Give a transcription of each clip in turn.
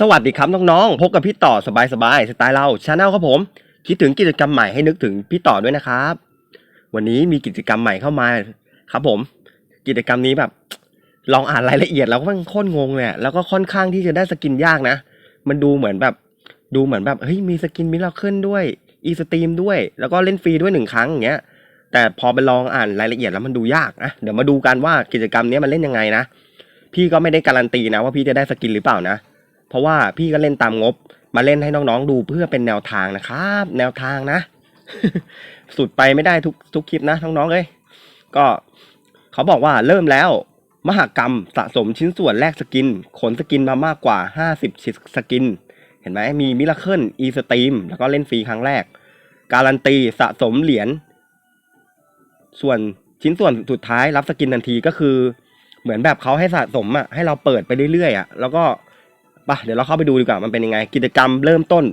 สวัสดีครับน้องๆ พบกับพี่ต่อสบายๆสไตล์เราชาแนลครับผม คิดถึงกิจกรรมใหม่ให้นึกถึงพี่ต่อด้วยนะครับ วันนี้มีกิจกรรมใหม่เข้ามาครับผม กิจกรรมนี้แบบ ลองอ่านรายละเอียดแล้วก็มันโคตรงงเลยอะแล้วก็ค่อนข้างที่จะได้สกินยากนะ มันดูเหมือนแบบ ดูเหมือนแบบเฮ้ยมีสกินมิราเคิลด้วยอีสตรีมด้วย แล้วก็เล่นฟรีด้วยหนึ่งครั้งอย่างเงี้ย แต่พอไปลองอ่านรายละเอียดแล้วมันดูยากนะเดี๋ยวมาดูกันว่ากิจกรรมนี้มันเล่นยังไงนะพี่ก็ไม่ได้การันตีนะว่าพี่จะได้สกินหรือเปล่านะ เพราะว่าพี่ก็เล่นตามงบ มาเล่นให้น้องๆดูเพื่อเป็นแนวทางนะครับ แนวทางนะ สุดไปไม่ได้ทุกทุกคลิปนะน้องๆเอ้ยก็เขาบอกว่าเริ่มแล้ว มหกรรมสะสมชิ้นส่วนแลกสกิน ขนสกินมามากกว่า 50ชิ้นสกิน เห็นไหมมีมิราเคิลอีสตรีมแล้วก็เล่นฟรีครั้งแรก การันตีสะสมเหรียญส่วนชิ้นส่วนสุดท้ายรับสกินทันทีก็คือ เหมือนแบบเขาให้สะสมอะให้เราเปิดไปเรื่อยๆอะแล้วก็ ปะเดี๋ยวเราเข้าไปดูดีกว่ามันเป็นยังไง กิจกรรมเริ่มต้น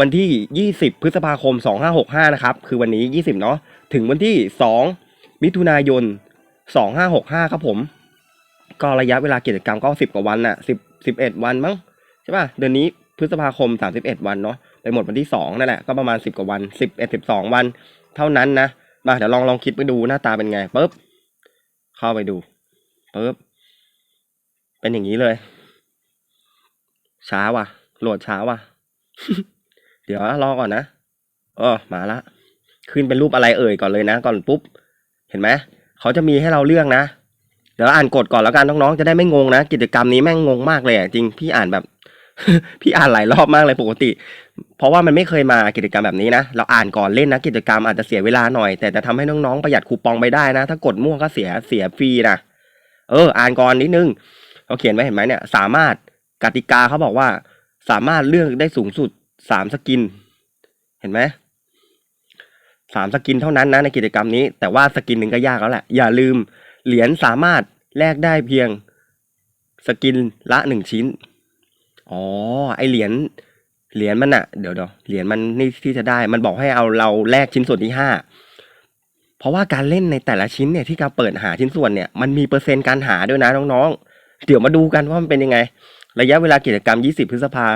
วันที่ 20 พฤษภาคม 2565 นะครับ คือวันนี้ 20 เนาะถึงวันที่ 2 มิถุนายน 2565 ครับผม ก็ระยะเวลากิจกรรมก็ 10 กว่าวันน่ะ10 11 วันมั้งใช่ป่ะเดือนนี้พฤษภาคม 31 วันเนาะไปหมดวันที่ 2 นั่นแหละก็ประมาณ 10 กว่าวัน 11 12 วัน เท่านั้นนะมาเดี๋ยวลองลองคิดไปดูหน้าตาเป็นไงปุ๊บเข้าไปดูปุ๊บเป็นอย่างนี้เลย ช้าว่ะ โหลดช้าว่ะ เดี๋ยวรอก่อนนะเออมาละ ขึ้นเป็นรูปอะไรเอ่ยก่อนเลยนะ ก่อนปุ๊บ เห็นไหมเขาจะมีให้เราเลือกนะ เดี๋ยวอ่านกฎก่อนแล้วกันน้องๆจะได้ไม่งงนะ กิจกรรมนี้แม่งงงมากเลยจริงพี่อ่านแบบ พี่อ่านหลายรอบมากเลยปกติ เพราะว่ามันไม่เคยมากิจกรรมแบบนี้นะ เราอ่านก่อนเล่นนะ กิจกรรมอาจจะเสียเวลาหน่อย แต่จะทำให้น้องๆประหยัดคูปองไปได้นะ ถ้ากดม่วงก็เสียเสียฟรีนะเออ อ่านก่อนนิดนึงเขาเขียนไว้เห็นไหมเนี่ย สามารถ กติกาเขาบอกว่าสามารถเลือกได้สูงสุดสามสกิน เห็นไหมสามสกินเท่านั้นนะในกิจกรรมนี้ แต่ว่าสกินหนึ่งก็ยากแล้วแหละ อย่าลืมเหรียญสามารถแลกได้เพียงสกินละหนึ่งชิ้น อ๋อ ไอเหรียญเหรียญมันอะเดี๋ยวเดี๋ยวเหรียญมันนี่ที่จะได้ มันบอกให้เอาเราแลกชิ้นส่วนที่ห้าเพราะว่าการเล่นในแต่ละชิ้นเนี่ยที่การเปิดหาชิ้นส่วนเนี่ยมันมีเปอร์เซ็นต์การหาด้วยนะน้องๆ เดี๋ยวมาดูกันว่ามันเป็นยังไง ระยะเวลากิจกรรม 20 พฤษภา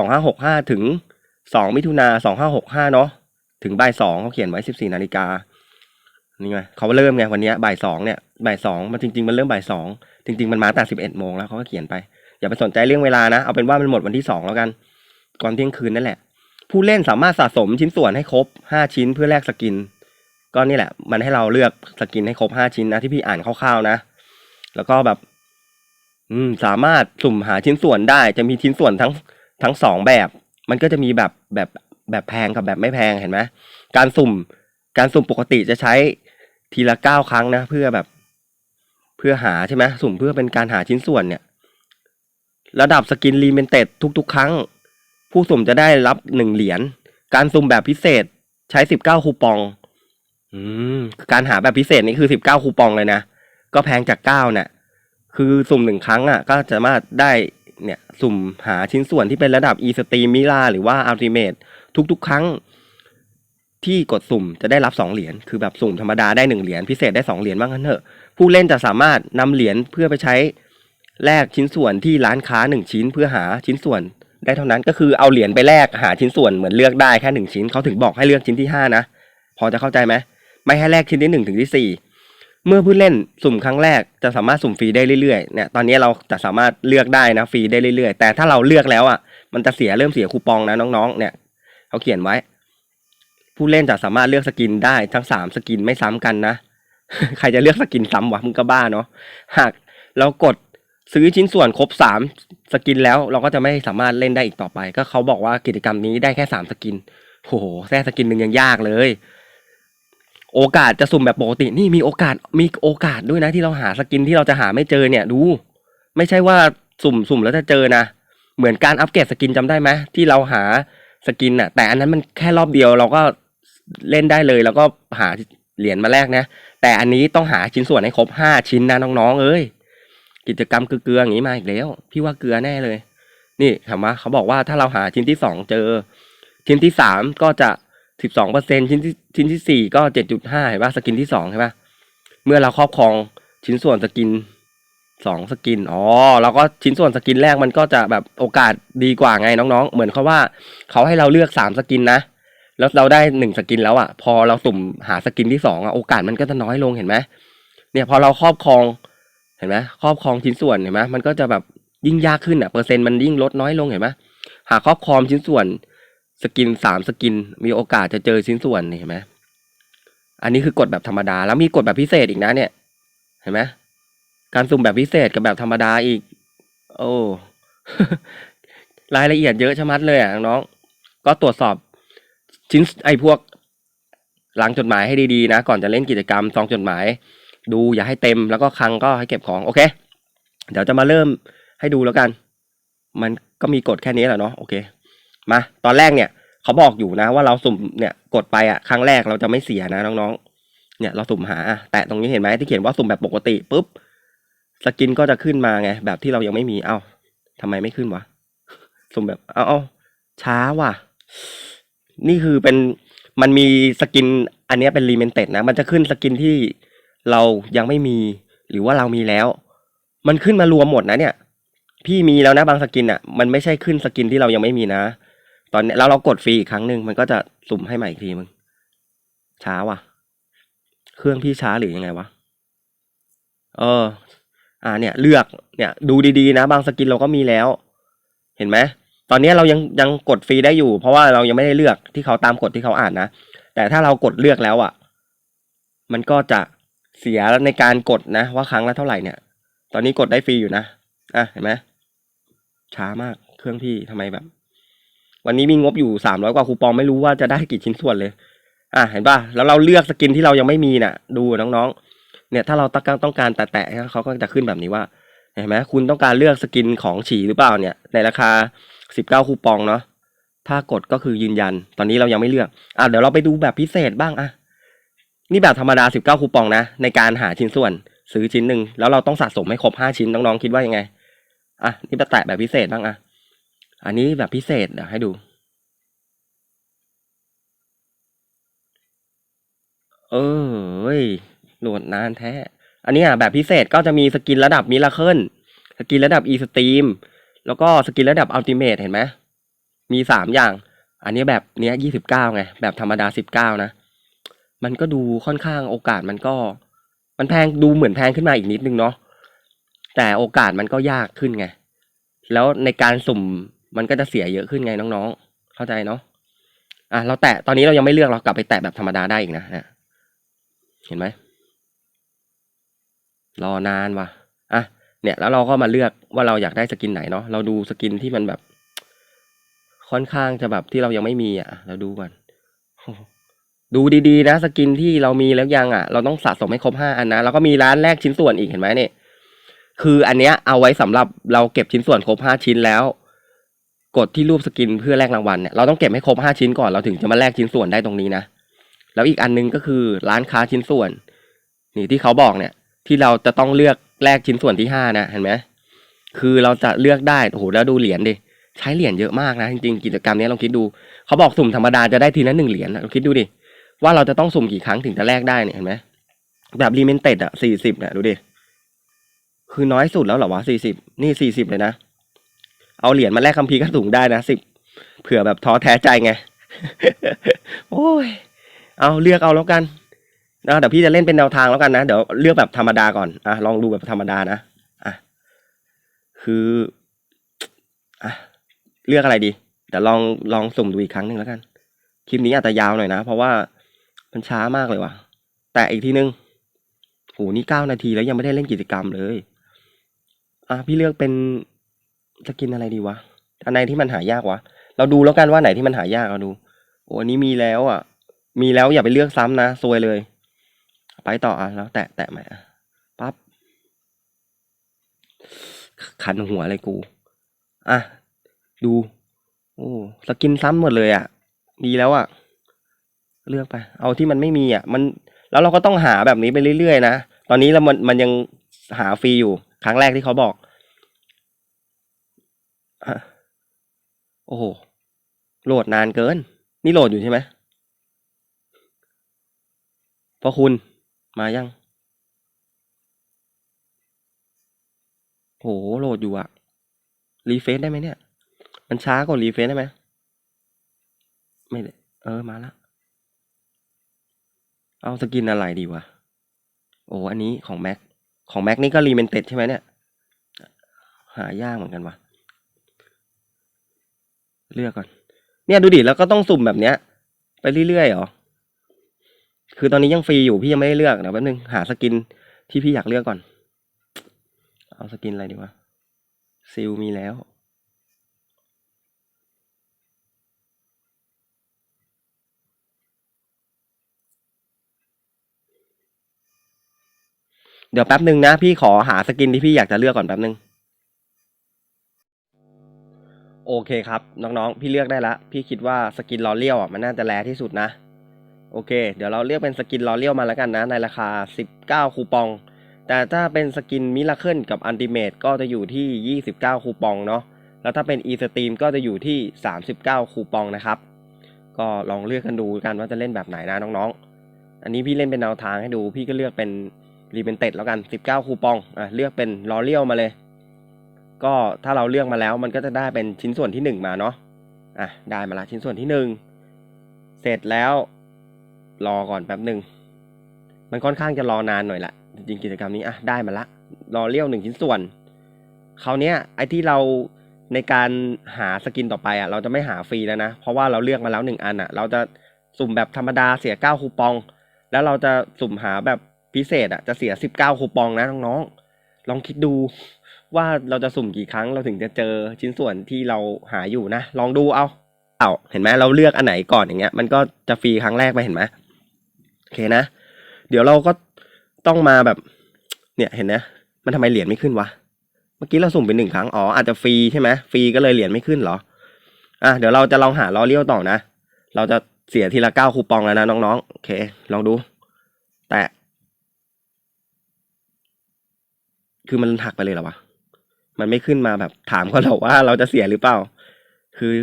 2565 ถึง 2 มิถุนา2565 เนาะถึงบ่ายสองเขาเขียนไว้ 14 นาฬิกานี่ไงเขาเริ่มไงวันนี้บ่ายสองเนี่ยบ่ายสองมันจริง ๆ มันเริ่มบ่ายสองจริง ๆ มันมาแต่11โมงแล้วเขาก็เขียนไป อย่าไปสนใจเรื่องเวลานะ เอาเป็นว่ามันหมดวันที่2แล้วกัน ก่อนเที่ยงคืนนั่นแหละ ผู้เล่นสามารถสะสมชิ้นส่วนให้ครบ5ชิ้นเพื่อแลกสกิน ก็นี่แหละ มันให้เราเลือกสกินให้ครบ5ชิ้นนะที่พี่อ่านคร่าวๆนะ แล้วก็แบบ อืมสามารถสุ่มหาชิ้นส่วนได้จะมีชิ้นส่วนทั้งทั้งสองแบบ มันก็จะมีแบบแบบแบบแพงกับแบบไม่แพงเห็นไหมการสุ่ม การสุ่มปกติจะใช้ทีละเก้าครั้งนะ เพื่อแบบ เพื่อหาใช่ไหมสุ่มเพื่อเป็นการหาชิ้นส่วนเนี่ย ระดับสกินรีเมนเต็ดทุก ๆ ครั้ง ผู้สุ่มจะได้รับหนึ่งเหรียญการสุ่มแบบพิเศษใช้สิบเก้าคูปอง อืมการหาแบบพิเศษนี่คือสิบเก้าคูปองเลยนะก็แพงจากเก้าเนี่ย คือสุ่มหนึ่งครั้งอะก็จะสามารถได้เนี่ยสุ่มหาชิ้นส่วนที่เป็นระดับ e s t r e a m m i r a หรือว่า ultimate ทุกๆ ครั้งที่กดสุ่มจะได้รับสองเหรียญ คือแบบสุ่มธรรมดาได้หนึ่งเหรียญพิเศษได้สองเหรียญบ้างกันเถอะ ผู้เล่นจะสามารถนำเหรียญเพื่อไปใช้แลกชิ้นส่วนที่ร้านค้าหนึ่งชิ้นเพื่อหาชิ้นส่วน ได้เท่านั้นก็คือเอาเหรียญไปแลกหาชิ้นส่วนเหมือนเลือกได้แค่หนึ่งชิ้นเขาถึงบอกให้เลือกชิ้นที่ห้านะ พอจะเข้าใจไหมไม่ให้แลกชิ้นที่หนึ่งถึงที่สี่ เมื่อผู้เล่นสุ่มครั้งแรกจะสามารถสุ่มฟรีได้เรื่อยๆเนี่ยตอนนี้เราจะสามารถเลือกได้นะฟรีได้เรื่อยๆ แต่ถ้าเราเลือกแล้วอะมันจะเสียเริ่มเสียคูปองนะน้องๆ เนี่ยเขาเขียนไว้ ผู้เล่นจะสามารถเลือกสกินได้ทั้งสามสกินไม่ซ้ำกันนะใครจะเลือกสกินซ้ำวะมึงก็บ้าเนาะหากเรากดซื้อชิ้นส่วนครบสามสกินแล้วเราก็จะไม่สามารถเล่นได้อีกต่อไป ก็เขาบอกว่ากิจกรรมนี้ได้แค่สามสกินโหแค่สกินหนึ่งยังยากเลย โอกาสจะสุ่มแบบปกตินี่มีโอกาสมีโอกาสด้วยนะที่เราหาสกินที่เราจะหาไม่เจอเนี่ยดู ไม่ใช่ว่าสุ่มสุ่มแล้วจะเจอนะเหมือนการอัปเกรดสกินจำได้ไหมที่เราหาสกินน่ะแต่อันนั้นมันแค่รอบเดียวเราก็เล่นได้เลยแล้วก็หาเหรียญมาแลกนะ แต่อันนี้ต้องหาชิ้นส่วนให้ครบห้าชิ้นนะน้องๆเอ้ยกิจกรรมเกลืออย่างนี้มาอีกแล้ว พี่ว่าเกลือแน่เลย นี่ถามว่าเขาบอกว่าถ้าเราหาชิ้นที่สองเจอ ชิ้นที่สามก็จะ สิบสองเปอร์เซ็นชิ้นที่ชิ้นที่สี่ก็เจ็ดจุดห้าเห็นป่ะสกินที่สองใช่ป่ะเมื่อเราครอบครองชิ้นส่วนสกินสองสกินอ๋อแล้วก็ชิ้นส่วนสกินแรกมันก็จะแบบโอกาสดีกว่าไงน้องๆ เหมือนเขาว่าเขาให้เราเลือกสามสกินนะแล้วเราได้หนึ่งสกินแล้วอะ่ะ พอเราสุ่มหาสกินที่สองอะ่ะโอกาสมันก็จะน้อยลงเห็นไหมเนี่ยพอเราครอบครองเห็นไหมครอบครองชิ้นส่วนเห็นไหมมันก็จะแบบยิ่งยากขึ้นอะ่ะเปอร์เซ็นต์มันยิ่งลดน้อยลงเห็นไหมหาครอบครองชิ้นส่วน สกินสามสกิน มีโอกาสจะเจอชิ้นส่วนนี่เห็นไหมอันนี้คือกฎแบบธรรมดา แล้วมีกฎแบบพิเศษอีกนะเนี่ย เห็นไหมการสุ่มแบบพิเศษกับแบบธรรมดาอีก โอ้รายละเอียดเยอะชะมัดเลยอะน้องก็ตรวจสอบชิ้นไอ้พวกหลังจดหมายให้ดีๆนะ ก่อนจะเล่นกิจกรรมซองจดหมาย ดูอย่าให้เต็มแล้วก็คังก็ให้เก็บของโอเค เดี๋ยวจะมาเริ่มให้ดูแล้วกัน มันก็มีกฎแค่นี้แหละเนาะโอเค มาตอนแรกเนี่ยเขาบอกอยู่นะว่าเราสุ่มเนี่ยกดไปอะครั้งแรกเราจะไม่เสียนะน้องๆ เนี่ยเราสุ่มหาแตะตรงนี้เห็นไหมที่เขียนว่าสุ่มแบบปกติปุ๊บสกินก็จะขึ้นมาไง แบบที่เรายังไม่มีเอ้าทำไมไม่ขึ้นวะสุ่มแบบเอ้าเอาช้าว่ะ นี่คือเป็นมันมีสกิน อันนี้เป็นรีเมนเต็ดนะ มันจะขึ้นสกินที่เรายังไม่มี หรือว่าเรามีแล้ว มันขึ้นมารวมหมดนะเนี่ย พี่มีแล้วนะบางสกินอะ มันไม่ใช่ขึ้นสกินที่เรายังไม่มีนะ ตอนเนี้ยแล้วเรากดฟรีอีกครั้งหนึ่งมันก็จะสุ่มให้ใหม่อีกทีมึง ช้าว่ะ เครื่องพี่ช้าหรือยังไงวะ เออ อ่าเนี่ย เลือกเนี่ย ดูดีๆนะ บางสกินเราก็มีแล้ว เห็นไหมตอนนี้เรายังยังกดฟรีได้อยู่ เพราะว่าเรายังไม่ได้เลือกที่เขาตามกฎที่เขาอ่านนะแต่ถ้าเรากดเลือกแล้วอะ มันก็จะเสียในการกดนะว่าครั้งละเท่าไหร่เนี่ย ตอนนี้กดได้ฟรีอยู่นะอะเห็นไหมช้ามากเครื่องพี่ทำไมแบบ วันนี้มีงบอยู่สามร้อยกว่าคูปองไม่รู้ว่าจะได้กี่ชิ้นส่วนเลย อะเห็นป่ะแล้วเราเลือกสกินที่เรายังไม่มีน่ะ ดูน้องๆ เนี่ยถ้าเราต้องการต้องการแตะๆเขาก็จะขึ้นแบบนี้ว่าเห็นไหมคุณต้องการเลือกสกินของฉีหรือเปล่าเนี่ย ในราคาสิบเก้าคูปองเนาะถ้ากดก็คือยืนยัน ตอนนี้เรายังไม่เลือกอะเดี๋ยวเราไปดูแบบพิเศษบ้างอะนี่แบบธรรมดาสิบเก้าคูปองนะในการหาชิ้นส่วนซื้อชิ้นหนึ่งแล้วเราต้องสะสมให้ครบห้าชิ้นน้องๆคิดว่ายังไงอะนี่แตะแบบพิเศษบ้างอะ อันนี้แบบพิเศษเดี๋ยวให้ดู เออยโหลดนานแท้ อันนี้ยแบบพิเศษก็จะมีสกินระดับมิราเคิลสกินระดับอีสตรีมแล้วก็สกินระดับอัลติเมทเห็นไหมมีสามอย่าง อันนี้แบบเนี้ยยี่สิบเก้าไง แบบธรรมดาสิบเก้านะ มันก็ดูค่อนข้างโอกาสมันก็ มันแพงดูเหมือนแพงขึ้นมาอีกนิดนึงเนาะแต่โอกาสมันก็ยากขึ้นไง แล้วในการสุ่ม มันก็จะเสียเยอะขึ้นไงน้องๆ เข้าใจเนาะอะเราแตะตอนนี้เรายังไม่เลือกเรากลับไปแตะแบบธรรมดาได้อีกนะเนี่ยเห็นไหมรอนานว่ะอะเนี่ย แล้วเราก็มาเลือกว่าเราอยากได้สกินไหนเนาะเราดูสกินที่มันแบบ ค่อนข้างจะแบบที่เรายังไม่มีอะ เราดูก่อนดูดีๆนะสกินที่เรามีแล้วยังอะ เราต้องสะสมให้ครบห้าอันนะแล้วก็มีร้านแรกชิ้นส่วนอีกเห็นไหมเนี่ยคืออันเนี้ยเอาไว้สำหรับเราเก็บชิ้นส่วนครบห้าชิ้นแล้ว กดที่รูปสกินเพื่อแลกรางวัลเนี่ยเราต้องเก็บให้ครบห้าชิ้นก่อนเราถึงจะมาแลกชิ้นส่วนได้ตรงนี้นะแล้วอีกอันนึงก็คือร้านค้าชิ้นส่วน นี่ที่เขาบอกเนี่ยที่เราจะต้องเลือกแลกชิ้นส่วนที่ห้านะเห็นไหมคือเราจะเลือกได้โอ้โหแล้วดูเหรียญดิใช้เหรียญเยอะมากนะจริงๆกิจกรรมนี้ลองคิดดูเขาบอกสุ่มธรรมดาจะได้ทีละหนึ่งเหรียญนะลองคิดดูดิว่าเราจะต้องสุ่มกี่ครั้งถึงจะแลกได้เนี่ยเห็นไหมแบบรีเมนเต็ดอะสี่สิบเนี่ยดูดิคือน้อยสุดแล้วเหรอวะสี่สิบนี่สี่สิบเลยนะ เอาเหรียญมาแลกคัมภีร์กระถุงได้นะสิบเผื่อแบบท้อแท้ใจไง โอ้ย เอาเลือกเอาแล้วกันนะเดี๋ยวพี่จะเล่นเป็นแนวทางแล้วกันนะเดี๋ยวเลือกแบบธรรมดาก่อนอะลองดูแบบธรรมดานะอะคืออะเลือกอะไรดีเดี๋ยวลองลองสุ่มดูอีกครั้งหนึ่งแล้วกันคลิปนี้อาจจะยาวหน่อยนะ เพราะว่ามันช้ามากเลยว่ะ แต่อีกทีนึงโหนี่เก้านาทีแล้วยังไม่ได้เล่นกิจกรรมเลย อะพี่เลือกเป็น สกินอะไรดีวะ อันไหนที่มันหายากวะ เราดูแล้วกันว่าไหนที่มันหายากเราดู โอ้อันนี้มีแล้วอะ มีแล้วอย่าไปเลือกซ้ำนะซวยเลย ไปต่ออะแล้ว แตะแตะใหม่อะปั๊บคันหัวเลยกู อะ ดู โอ้ สกินซ้ำหมดเลยอะมีแล้วอะ เลือกไป เอาที่มันไม่มีอะ มัน แล้วเราก็ต้องหาแบบนี้ไปเรื่อยๆนะ ตอนนี้เรามันมันยังหาฟรีอยู่ ครั้งแรกที่เขาบอกอะโอ้โห โหลดนานเกิน นี่โหลดอยู่ใช่ไหมพอคุณมายัง โหโหลดอยู่อะรีเฟซได้ไหมเนี่ย มันช้ากว่ารีเฟซได้ไหมไม่เออมาละ เอาสกินอะไรดีวะ โอ้อันนี้ของแม็ก ของแม็กนี่ก็รีเมนเต็ดใช่ไหมเนี่ย หายากเหมือนกันวะ เลือกก่อน เนี่ยดูดิแล้วก็ต้องสุ่มแบบเนี้ย ไปเรื่อยๆหรอ คือตอนนี้ยังฟรีอยู่พี่ยังไม่ได้เลือกเดี๋ยวแป๊บนึงหาสกินที่พี่อยากเลือกก่อน เอาสกินอะไรดีวะซิลมีแล้ว เดี๋ยวแป๊บหนึ่งนะ พี่ขอหาสกินที่พี่อยากจะเลือกก่อนแป๊บหนึ่ง โอเคครับน้องๆ พี่เลือกได้ละพี่คิดว่าสกินลอเลียวอะมันน่าจะแรที่สุดนะ โอเค เดี๋ยวเราเลือกเป็นสกินลอเลียวมาแล้วกันนะ ในราคา 19 คูปอง แต่ถ้าเป็นสกินมิราเคิลกับอันติเมตก็จะอยู่ที่ 29 คูปองเนาะแล้วถ้าเป็น e สต e ีมก็จะอยู่ที่ 39 คูปองนะครับ ก็ลองเลือกกันดูกันว่าจะเล่นแบบไหนนะน้องๆ อันนี้พี่เล่นเป็นแนวทางให้ดู พี่ก็เลือกเป็นรีเบนเต็ดแล้วกัน 19 คูปองอะเลือกเป็นลอเลียวมาเลย ก็ถ้าเราเลือกมาแล้วมันก็จะได้เป็นชิ้นส่วนที่ 1 มาเนาะอะได้มาละชิ้นส่วนที่ 1 เสร็จแล้วรอก่อนแป๊บหนึ่งมันค่อนข้างจะรอนานหน่อยละจริงกิจกรรมนี้อะได้มาละรอเลี้ยวหนึ่งชิ้นส่วนคราวเนี้ยไอ้ที่เราในการหาสกินต่อไปอะเราจะไม่หาฟรีแล้วนะ เพราะว่าเราเลือกมาแล้วหนึ่งอันอะ เราจะสุ่มแบบธรรมดาเสียเก้าคูปอง แล้วเราจะสุ่มหาแบบพิเศษอะจะเสียสิบเก้าคูปองนะน้องๆลองคิดดู ว่าเราจะสุ่มกี่ครั้งเราถึงจะเจอชิ้นส่วนที่เราหาอยู่นะ ลองดูเอาเอาเห็นไหมเราเลือกอันไหนก่อนอย่างเงี้ย มันก็จะฟรีครั้งแรกไปเห็นไหมโอเคนะ เดี๋ยวเราก็ต้องมาแบบ เนี่ยเห็นนะ มันทำไมเหรียญไม่ขึ้นวะเมื่อกี้เราสุ่มไปหนึ่งครั้งอ๋ออาจจะฟรีใช่ไหมฟรีก็เลยเหรียญไม่ขึ้นเหรออะเดี๋ยวเราจะลองหาล้อเลี้ยวต่อนะ เราจะเสียทีละเก้าคูปองแล้วนะน้องๆโอเค ลองดู แต่ คือมันหักไปเลยเหรอวะ มันไม่ขึ้นมาแบบ ถามเขาหรอกว่าเราจะเสียหรือเปล่า คือ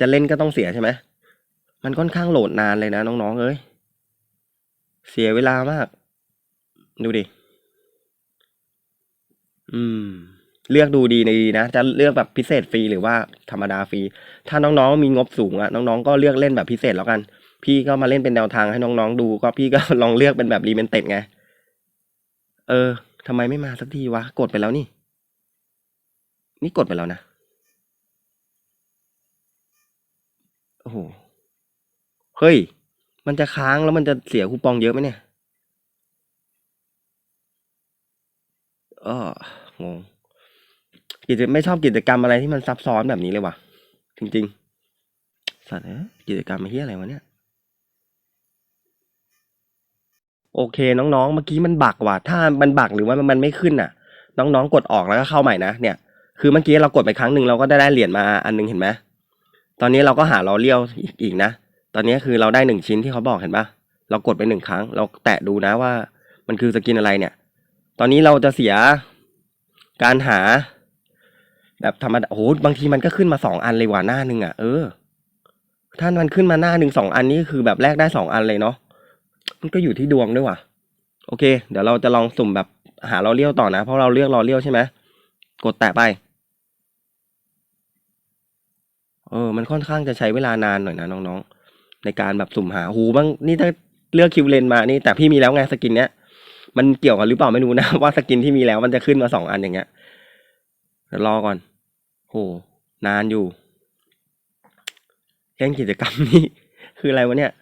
จะเล่นก็ต้องเสียใช่ไหมมันค่อนข้างโหลดนานเลยนะน้องๆเอ้ย เสียเวลามาก ดูดิ อืม เลือกดูดีในดีนะ จะเลือกแบบพิเศษฟรีหรือว่าธรรมดาฟรี ถ้าน้องๆมีงบสูงอะน้องๆก็เลือกเล่นแบบพิเศษแล้วกัน พี่ก็มาเล่นเป็นแนวทางให้น้องๆดู ก็พี่ก็ลองเลือกเป็นแบบรีเมนเต็ดไง เออทำไมไม่มาสักทีวะ กดไปแล้วนี่ นี่กดไปแล้วนะ โอ้โห เฮ้ย มันจะค้างแล้วมันจะเสียคูปองเยอะไหมเนี่ยเอองงกิจไม่ชอบกิจกรรมอะไรที่มันซับซ้อนแบบนี้เลยว่ะ จริง ๆ สัตว์เอ้ยกิจกรรมไอ้เหี้ยอะไรวะเนี่ยโอเค น้องๆ เมื่อกี้มันบักว่ะ ถ้ามันบักหรือว่ามันไม่ขึ้นอะ น้องๆ กดออกแล้วก็เข้าใหม่นะเนี่ย คือเมื่อกี้เรากดไปครั้งหนึ่งเราก็ได้ได้เหรียญมาอันหนึงเห็นไหมตอนนี้เราก็หาล้อเลี้ยวอีกอีกนะ ตอนนี้คือเราได้หนึ่งชิ้นที่เขาบอกเห็นปะเรากดไปหนึ่งครั้ง เราแตะดูนะว่า มันคือสกินอะไรเนี่ย ตอนนี้เราจะเสียการหา แบบธรรมดาโอ้โหบางทีมันก็ขึ้นมาสองอันเลยว่ะหน้าหนึ่งอะเออถ้ามันขึ้นมาหน้าหนึ่งสองอันนี้คือแบบแรกได้สองอันเลยเนาะมันก็อยู่ที่ดวงด้วยว่ะ โอเค เดี๋ยวเราจะลองสุ่มแบบหาล้อเลี้ยวต่อนะ เพราะเราเลือกล้อเลี้ยวใช่ไหมกดแตะไป เออมันค่อนข้างจะใช้เวลานานหน่อยนะน้องๆ ในการแบบสุ่มหาหูบ้างนี่ถ้าเลือกคิวเลนมานี่แต่พี่มีแล้วไงสกินเนี้ยมันเกี่ยวกันหรือเปล่าไม่รู้นะ ว่าสกินที่มีแล้วมันจะขึ้นมาสองอันอย่างเงี้ยเดี๋ยวรอก่อนโหนานอยู่เล่นกิจกรรมนี้คืออะไรวะเนี่ย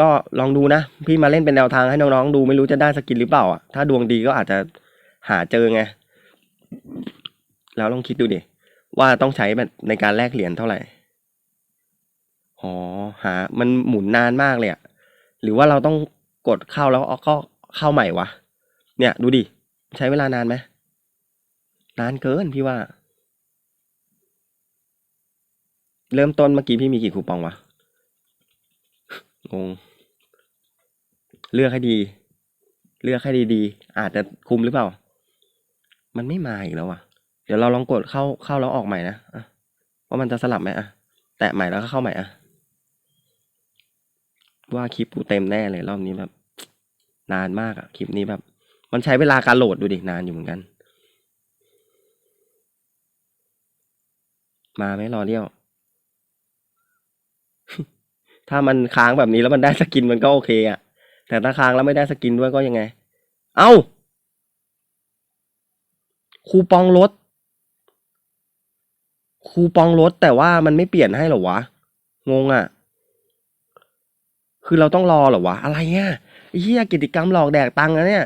ก็ลองดูนะ พี่มาเล่นเป็นแนวทางให้น้องๆดูไม่รู้จะได้สกินหรือเปล่าอะถ้าดวงดีก็อาจจะหาเจอไง แล้วลองคิดดูดิว่าต้องใช้แบบในการแลกเหรียญเท่าไหร่ อ๋อ หา มันหมุนนานมากเลยอะหรือว่าเราต้องกดเข้าแล้วเอาก็เข้าใหม่วะ เนี่ย ดูดิ ใช้เวลานานไหมนานเกินพี่ว่า เริ่มต้นเมื่อกี้พี่มีกี่คูปองวะ งง เลือกให้ดี เลือกให้ดีๆ อาจจะคุมหรือเปล่า มันไม่มาอีกแล้วอะเดี๋ยวเราลองกดเข้าเข้าแล้วออกใหม่นะอะว่ามันจะสลับไหมอะแตะใหม่แล้วก็เข้าใหม่อะ ว่าคลิปกูเต็มแน่เลยรอบนี้แบบ นานมากอะคลิปนี้แบบ มันใช้เวลาการโหลดดูดินานอยู่เหมือนกัน มาไหมรอเลี้ยว ถ้ามันค้างแบบนี้แล้วมันได้สกินมันก็โอเคอะแต่ถ้าค้างแล้วไม่ได้สกินด้วยก็ยังไง เอ้า คูปองลด คูปองลดแต่ว่ามันไม่เปลี่ยนให้หรอวะ งงอะ่ะ คือเราต้องรอเหรอวะ อะไรเนี่ยไอ้เหี้ยกิจกรรมหลอกแดกตังค์นะเนี่ย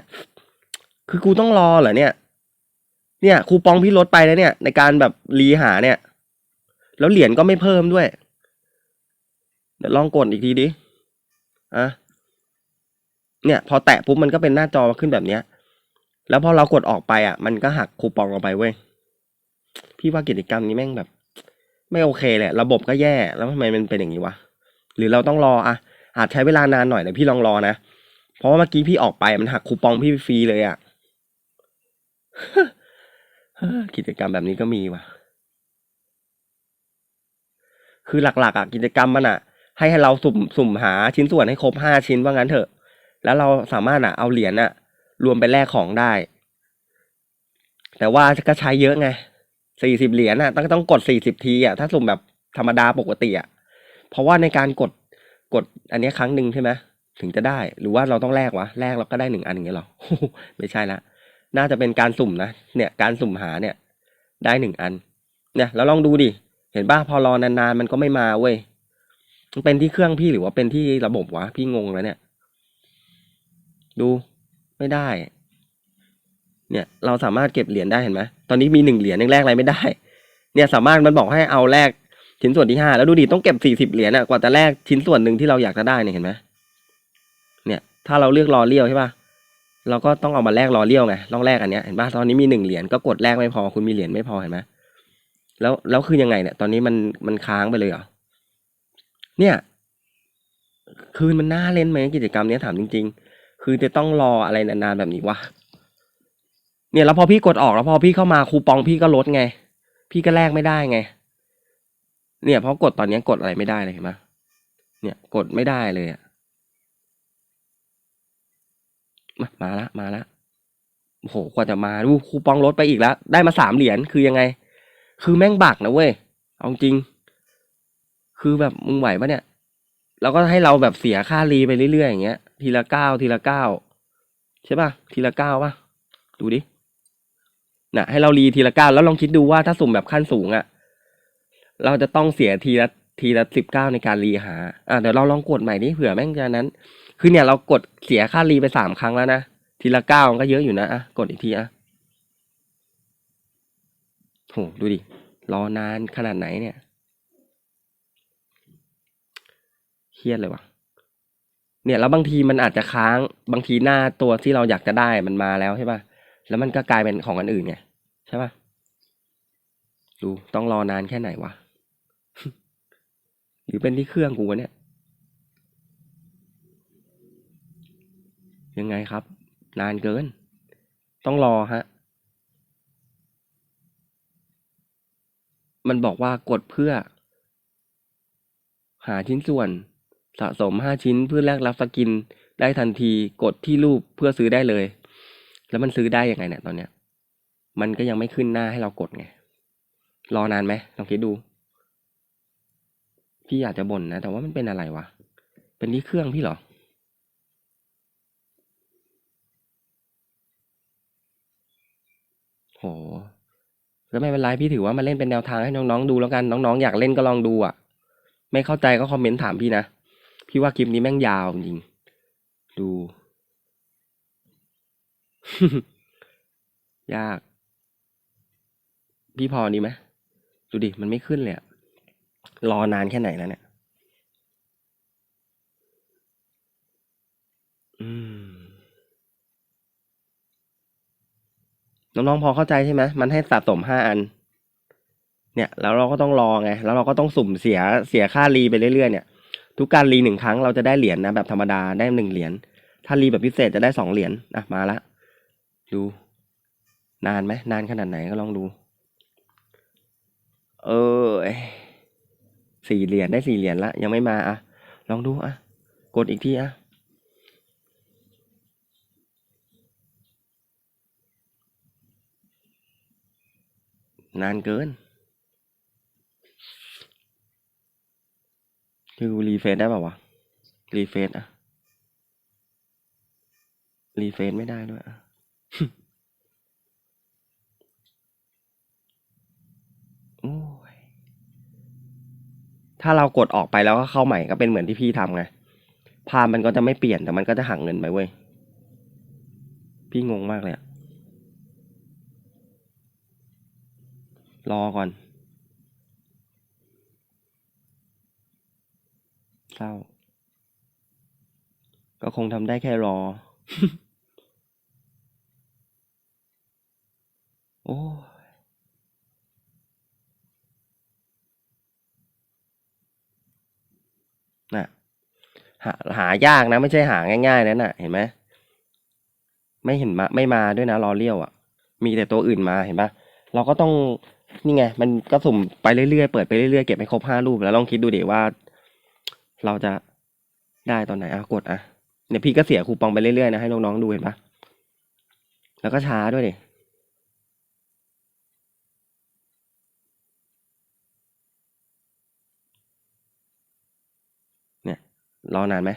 คือกูต้องรอเหรอเนี่ย เนี่ยคูปองพี่ลดไปแล้วเนี่ย ในการแบบรีหาเนี่ย แล้วเหรียญก็ไม่เพิ่มด้วย เดี๋ยวลองกดอีกทีดิอะเนี่ย พอแตะปุ๊บมันก็เป็นหน้าจอขึ้นแบบเนี้ย แล้วพอเรากดออกไปอะ มันก็หักคูปองออกไปเว้ย พี่ว่ากิจกรรมนี้แม่งแบบ ไม่โอเคแหละ ระบบก็แย่ แล้วทำไมมันเป็นอย่างนี้วะ หรือเราต้องรออะ อาจใช้เวลานานหน่อยเดี๋ยวพี่ลองรอนะ เพราะว่าเมื่อกี้พี่ออกไปมันหักคูปองพี่ฟรีเลยอะกิจกรรมแบบนี้ก็มีว่ะ คือหลักๆอะกิจกรรมมันอะ ให้ให้เราสุ่มสุ่มหาชิ้นส่วนให้ครบห้าชิ้นว่างั้นเถอะ แล้วเราสามารถอะเอาเหรียญอะ รวมไปแลกของได้ แต่ว่าก็ใช้เยอะไงสี่สิบเหรียญอะต้องต้องกดสี่สิบทีอะถ้าสุ่มแบบธรรมดาปกติอะเพราะว่าในการกด กดอันนี้ครั้งหนึ่งใช่ไหมถึงจะได้ หรือว่าเราต้องแลกวะแลกเราก็ได้หนึ่งอันอย่างเงี้ยหรอไม่ใช่ละน่าจะเป็นการสุ่มนะเนี่ยการสุ่มหาเนี่ย ได้หนึ่งอัน เนี่ยแล้วลองดูดิเห็นป่ะพอรอนานๆมันก็ไม่มาเว้ยมันเป็นที่เครื่องพี่หรือว่าเป็นที่ระบบวะพี่งงแล้วเนี่ย ดูไม่ได้ เนี่ย เราสามารถเก็บเหรียญได้เห็นไหมตอนนี้มีหนึ่งเหรียญยังแลกอะไรไม่ได้ เนี่ยสามารถมันบอกให้เอาแลก ชิ้นส่วนที่ห้าแล้วดูดิต้องเก็บสี่สิบเหรียญอะกว่าจะแลกชิ้นส่วนหนึ่งที่เราอยากจะได้เนี่ยเห็นไหมเนี่ย ถ้าเราเลือกรอเลี้ยวใช่ป่ะเราก็ต้องเอามาแลกรอเลี้ยวไงต้องแลกอันเนี้ยเห็นป่ะตอนนี้มีหนึ่งเหรียญก็กดแลกไม่พอคุณมีเหรียญไม่พอเห็นไหมแล้วแล้วคือยังไงเนี่ย ตอนนี้มันมันค้างไปเลยเหรอเนี่ย คืนมันน่าเล่นไหมกิจกรรมเนี้ยถามจริง ๆ คือจะต้องรออะไรนานๆแบบนี้วะเนี่ยแล้วพอพี่กดออกแล้วพอพี่เข้ามาคูปองพี่ก็ลดไง พี่ก็แลกไม่ได้ไง เนี่ยเพราะกดตอนนี้กดอะไรไม่ได้เลยเห็นไหมเนี่ยกดไม่ได้เลยอะมามาละมาละโอ้โหกว่าจะมาดูคูปองลดไปอีกแล้ว ได้มาสามเหรียญคือยังไง คือแม่งบักนะเว้ยเอาจริง คือแบบมึงไหวปะเนี่ยแล้วก็ให้เราแบบเสียค่ารีไปเรื่อยๆอย่างเงี้ย ทีละเก้าทีละเก้าใช่ป่ะทีละเก้าป่ะดูดิน่ะให้เรารีทีละเก้าแล้วลองคิดดูว่าถ้าสุ่มแบบขั้นสูงอะ่ะ เราจะต้องเสียทีละทีละสิบเก้าในการรีหา อะเดี๋ยวเราลองกดใหม่ดิเผื่อแม่งจะนั้น คือเนี่ยเรากดเสียค่ารีไปสามครั้งแล้วนะ ทีละเก้ามันก็เยอะอยู่นะ อะ กดอีกทีอะโหดูดิ รอนานขนาดไหนเนี่ยเครียดเลยว่ะ เนี่ยแล้วบางทีมันอาจจะค้าง บางทีหน้าตัวที่เราอยากจะได้มันมาแล้วใช่ป่ะ แล้วมันก็กลายเป็นของอันอื่นไงใช่ป่ะ ดูต้องรอนานแค่ไหนวะ หรือเป็นที่เครื่องกูวะเนี่ย ยังไงครับ นานเกิน ต้องรอฮะ มันบอกว่ากดเพื่อ หาชิ้นส่วน สะสมห้าชิ้นเพื่อแลกรับสกินได้ทันทีกดที่รูปเพื่อซื้อได้เลย แล้วมันซื้อได้ยังไงเนี่ยตอนเนี้ย มันก็ยังไม่ขึ้นหน้าให้เรากดไง รอนานไหมลองคิดดู พี่อยากจะบ่นนะ แต่ว่ามันเป็นอะไรวะ เป็นที่เครื่องพี่เหรอ โหก็ไม่เป็นไรพี่ถือว่ามาเล่นเป็นแนวทางให้น้องๆดูแล้วกันน้องๆอยากเล่นก็ลองดูอะ ไม่เข้าใจก็คอมเมนต์ถามพี่นะ พี่ว่าคลิปนี้แม่งยาวจริง ดู ยาก พี่พอดีไหมดูดิ มันไม่ขึ้นเลยอะ รอนานแค่ไหนแล้วเนี่ยอืมน้องๆพอเข้าใจใช่ไหมมันให้สะสมห้าอัน เนี่ย แล้วเราก็ต้องรอไง แล้วเราก็ต้องสุ่มเสียเสียค่ารีไปเรื่อยๆเนี่ย ทุกการรีหนึ่งครั้งเราจะได้เหรียญนะแบบธรรมดาได้หนึ่งเหรียญ ถ้ารีแบบพิเศษจะได้สองเหรียญ อะมาละ ดู นานไหมนานขนาดไหนก็ลองดู เออ สี่เหรียญได้สี่เหรียญละยังไม่มาอะ ลองดูอะ กดอีกทีอะ นานเกินคือรีเฟซได้ป่าวะ รีเฟซอะ รีเฟซไม่ได้ด้วยอะ ถ้าเรากดออกไปแล้วก็เข้าใหม่ก็เป็นเหมือนที่พี่ทำไงภาพมันก็จะไม่เปลี่ยนแต่มันก็จะหักเงินไปเว้ย พี่งงมากเลยอะรอก่อนเศร้า ก็คงทำได้แค่รอ โอ้ยน่ะ หาหายากนะ ไม่ใช่หาง่ายๆนะน่ะ เห็นไหมไม่เห็นมาไม่มาด้วยนะรอเลี้ยวอะ มีแต่ตัวอื่นมาเห็นปะเราก็ต้องนี่ไง มันก็สุ่มไปเรื่อยๆเปิดไปเรื่อยๆเก็บให้ครบห้ารูปแล้วลองคิดดูดิว่า เราจะได้ตอนไหนอะกดอะเนี่ยพี่ก็เสียคูปองไปเรื่อยๆนะให้น้องๆดูเห็นปะแล้วก็ช้าด้วยดิเนี่ย รอนานไหม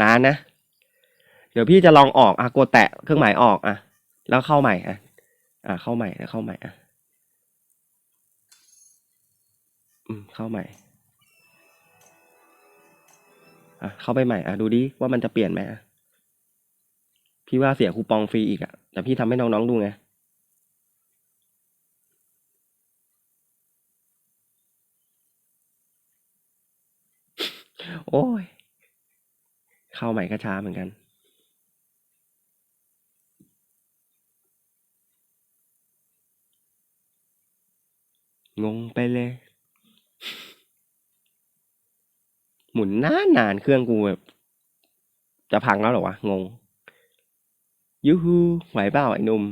นานนะ เดี๋ยวพี่จะลองออกอะกดแตะเครื่องหมายออกอะ แล้วเข้าใหม่อะอะเข้าใหม่แล้วเข้าใหม่อะอืมเข้าใหม่อะเข้าไปใหม่อะดูดิว่ามันจะเปลี่ยนไหมอะพี่ว่าเสียคูปองฟรีอีกอะแต่พี่ทำให้น้องๆดูไง โอ้ย เข้าใหม่ก็ช้าเหมือนกัน งงไปเลย หมุนนานนานเครื่องกูแบบ จะพังแล้วหรอวะ งง ยูฮูไหวเปล่าไอ้หนุ่ม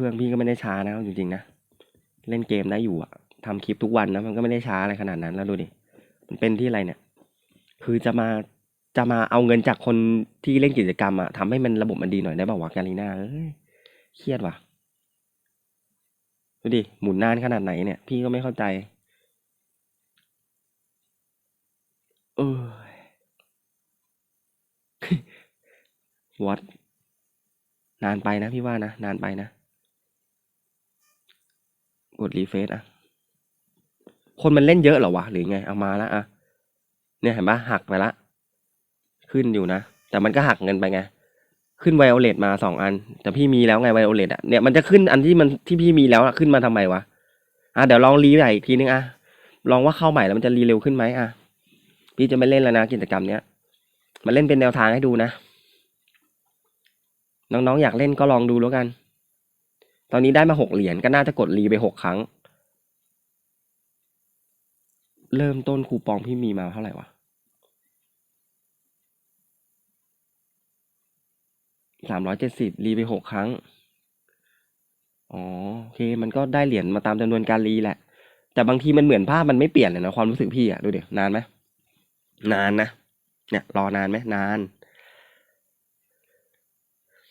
เครื่องพี่ก็ไม่ได้ช้านะจริงๆนะเล่นเกมได้อยู่อะทำคลิปทุกวันนะมันก็ไม่ได้ช้าอะไรขนาดนั้นแล้วดูดิมันเป็นที่อะไรเนี่ย คือจะมาจะมาเอาเงินจากคนที่เล่นกิจกรรมอะทำให้มันระบบมันดีหน่อยได้ป่าววะการีนาเอ้ยเครียดว่ะดูดิหมุนนานขนาดไหนเนี่ย พี่ก็ไม่เข้าใจ เออวัดนานไปนะพี่ว่านะนานไปนะ กดรีเฟซอะ คนมันเล่นเยอะเหรอวะหรือไงเอามาละอะเนี่ยเห็นปะหักไปละ ขึ้นอยู่นะ แต่มันก็หักเงินไปไง ขึ้นไวโอเลตมาสองอัน แต่พี่มีแล้วไงไวโอเลตอะเนี่ยมันจะขึ้นอันที่มันที่พี่มีแล้วอะขึ้นมาทำไมวะอะเดี๋ยวลองรีใหม่อีกทีนึงอะลองว่าเข้าใหม่แล้วมันจะรีเร็วขึ้นไหมอะพี่จะไม่เล่นแล้วนะกิจกรรมเนี้ยมาเล่นเป็นแนวทางให้ดูนะ น้องๆอยากเล่นก็ลองดูแล้วกัน ตอนนี้ได้มาหกเหรียญก็น่าจะกดรีไปหกครั้ง เริ่มต้นคูปองพี่มีมาเท่าไหร่วะสามร้อยเจ็ดสิบรีไปหกครั้ง อ๋อโอเค มันก็ได้เหรียญมาตามจำนวนการรีแหละ แต่บางทีมันเหมือนภาพมันไม่เปลี่ยนเลยนะความรู้สึกพี่อะดูเดี๋ยวนานไหมนานนะ เนี่ยรอนานไหมนาน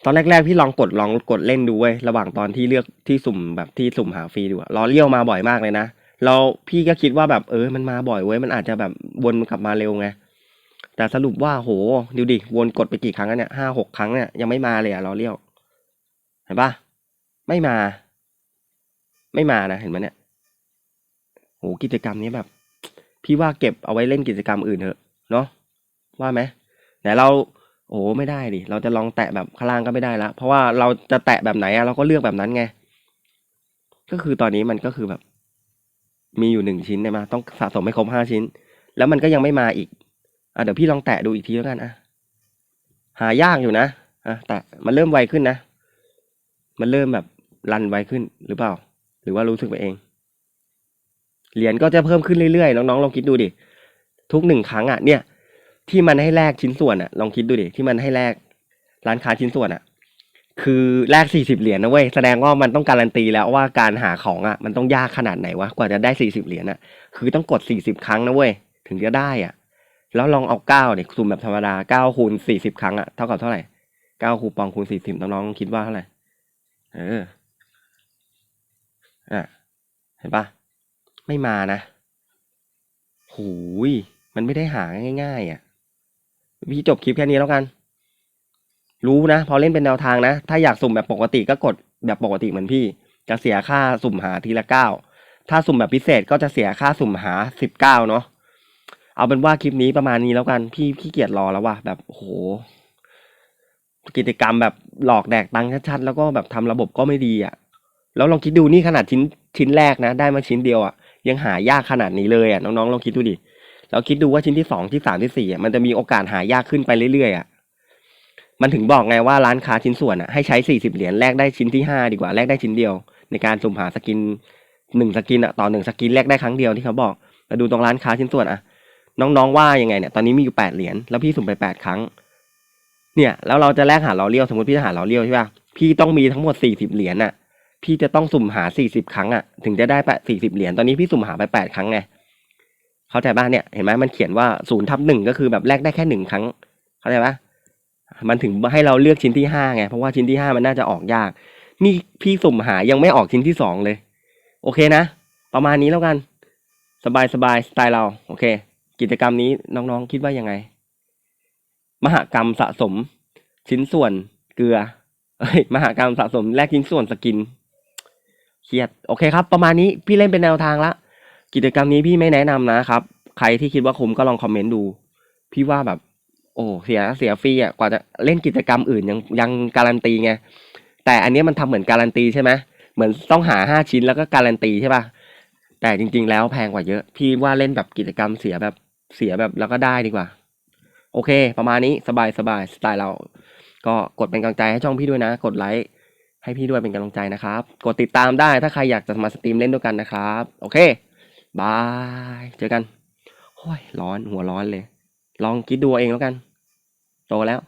ตอนแรกๆพี่ลองกดลองกดเล่นดูเว้ยระหว่างตอนที่เลือกที่สุ่มแบบที่สุ่มหาฟรีดูอะรอเลี้ยวมาบ่อยมากเลยนะเราพี่ก็คิดว่าแบบเออมันมาบ่อยเว้ยมันอาจจะแบบวนกลับมาเร็วไงแต่สรุปว่าโหดูดิวนกดไปกี่ครั้งแล้วเนี่ยห้าหกครั้งเนี่ยยังไม่มาเลยอะรอเลี้ยวเห็นปะไม่มา ไม่มานะเห็นไหมเนี่ยโหกิจกรรมนี้แบบ พี่ว่าเก็บเอาไว้เล่นกิจกรรมอื่นเถอะเนาะว่าไหมแต่เรา โอ้ไม่ได้ดิเราจะลองแตะแบบข้างล่างก็ไม่ได้ละเพราะว่าเราจะแตะแบบไหนอะเราก็เลือกแบบนั้นไง ก็คือตอนนี้มันก็คือแบบ มีอยู่หนึ่งชิ้นเนี่ยมา ต้องสะสมให้ครบห้าชิ้น แล้วมันก็ยังไม่มาอีกอะเดี๋ยวพี่ลองแตะดูอีกทีแล้วกันอะหายากอยู่นะอะแตะมันเริ่มไวขึ้นนะมันเริ่มแบบรันไวขึ้นหรือเปล่า หรือว่ารู้สึกไปเองเหรียญก็จะเพิ่มขึ้นเรื่อยๆน้องๆลองคิดดูดิทุกหนึ่งครั้งอะเนี่ย ที่มันให้แลกชิ้นส่วนอะลองคิดดูดิที่มันให้แลกร้านค้าชิ้นส่วนอะคือแลกสี่สิบเหรียญนะเว้ยแสดงว่ามันต้องการันตีแล้วว่าการหาของอะมันต้องยากขนาดไหนวะกว่าจะได้สี่สิบเหรียญอะคือต้องกดสี่สิบครั้งนะเว้ยถึงจะได้อะแล้วลองเอาเก้าเนี่ยซูมแบบธรรมดาเก้าคูณสี่สิบครั้งอะเท่ากับเท่าไหร่เก้าคูปองคูณสี่สิบน้องๆคิดว่าเท่าไหร่เอออะเห็นปะไม่มานะหูยมันไม่ได้หาง่ายๆอะ พี่จบคลิปแค่นี้แล้วกัน รู้นะ พอเล่นเป็นแนวทางนะ ถ้าอยากสุ่มแบบปกติก็กดแบบปกติเหมือนพี่ จะเสียค่าสุ่มหาทีละเก้าถ้าสุ่มแบบพิเศษก็จะเสียค่าสุ่มหาสิบเก้าเนาะเอาเป็นว่าคลิปนี้ประมาณนี้แล้วกัน พี่ขี้เกียจรอแล้วว่ะแบบโห กิจกรรมแบบหลอกแดกตังค์ชัดๆแล้วก็แบบทำระบบก็ไม่ดีอะ แล้วลองคิดดูนี่ขนาดชิ้นชิ้นแรกนะ ได้มาชิ้นเดียวอะยังหายากขนาดนี้เลยอะน้องๆลองคิดดูดิ เราคิดดูว่าชิ้นที่สองที่สามที่สี่มันจะมีโอกาสหายากขึ้นไปเรื่อยๆอะมันถึงบอกไงว่าร้านค้าชิ้นส่วนอะให้ใช้สี่สิบเหรียญแลกได้ชิ้นที่ห้าดีกว่าแลกได้ชิ้นเดียว ในการสุ่มหาสกินหนึ่งสกินอะต่อหนึ่งสกินแลกได้ครั้งเดียวที่เขาบอกมาดูตรงร้านค้าชิ้นส่วนอะ น้องๆว่ายังไงเนี่ยตอนนี้มีอยู่แปดเหรียญแล้วพี่สุ่มไปแปดครั้ง เนี่ยแล้วเราจะแลกหาเราเลี้ยวสมมติพี่จะหาเราเลี้ยวใช่ป่ะพี่ต้องมีทั้งหมดสี่สิบเหรียญอะพี่จะต้องสุ่มหาสี่สิบครั้งอะถึงจะได้แปดสี่สิบเหรียญตอนนี้พี่สุ่มหาไปแปดครั้งไง เข้าใจป่ะเนี่ยเห็นไหมมันเขียนว่าศูนย์ทับหนึ่งก็คือแบบแลกได้แค่หนึ่งครั้ง เข้าใจป่ะมันถึงให้เราเลือกชิ้นที่ห้าไงเพราะว่าชิ้นที่ห้ามันน่าจะออกยาก นี่พี่สุ่มหายังไม่ออกชิ้นที่สองเลย โอเคนะ ประมาณนี้แล้วกัน สบายสบายสไตล์เรา โอเค กิจกรรมนี้น้องๆคิดว่ายังไง มหกรรมสะสม ชิ้นส่วนเกลือเอ้ยมหากรรมสะสมแลกชิ้นส่วนสกินเครียดโอเคครับ ประมาณนี้พี่เล่นเป็นแนวทางละ กิจกรรมนี้พี่ไม่แนะนำนะครับ ใครที่คิดว่าคุ้มก็ลองคอมเมนต์ดู พี่ว่าแบบ โอ้เสียเสียฟรีอะกว่าจะเล่นกิจกรรมอื่นยังยังการันตีไงแต่อันนี้มันทำเหมือนการันตีใช่ไหมเหมือนต้องหาห้าชิ้นแล้วก็การันตีใช่ป่ะแต่จริง ๆ แล้วแพงกว่าเยอะ พี่ว่าเล่นแบบกิจกรรมเสียแบบเสียแบบแล้วก็ได้ดีกว่า โอเค ประมาณนี้สบายสบายสไตล์เรา ก็กดเป็นกำลังใจให้ช่องพี่ด้วยนะ กดไลค์ให้พี่ด้วยเป็นกำลังใจนะครับ กดติดตามได้ถ้าใครอยากจะมาสตรีมเล่นด้วยกันนะครับ โอเค บาย เจอกันโอ้ยร้อนหัวร้อนเลย ลองคิดดูเอาเองแล้วกัน โตแล้ว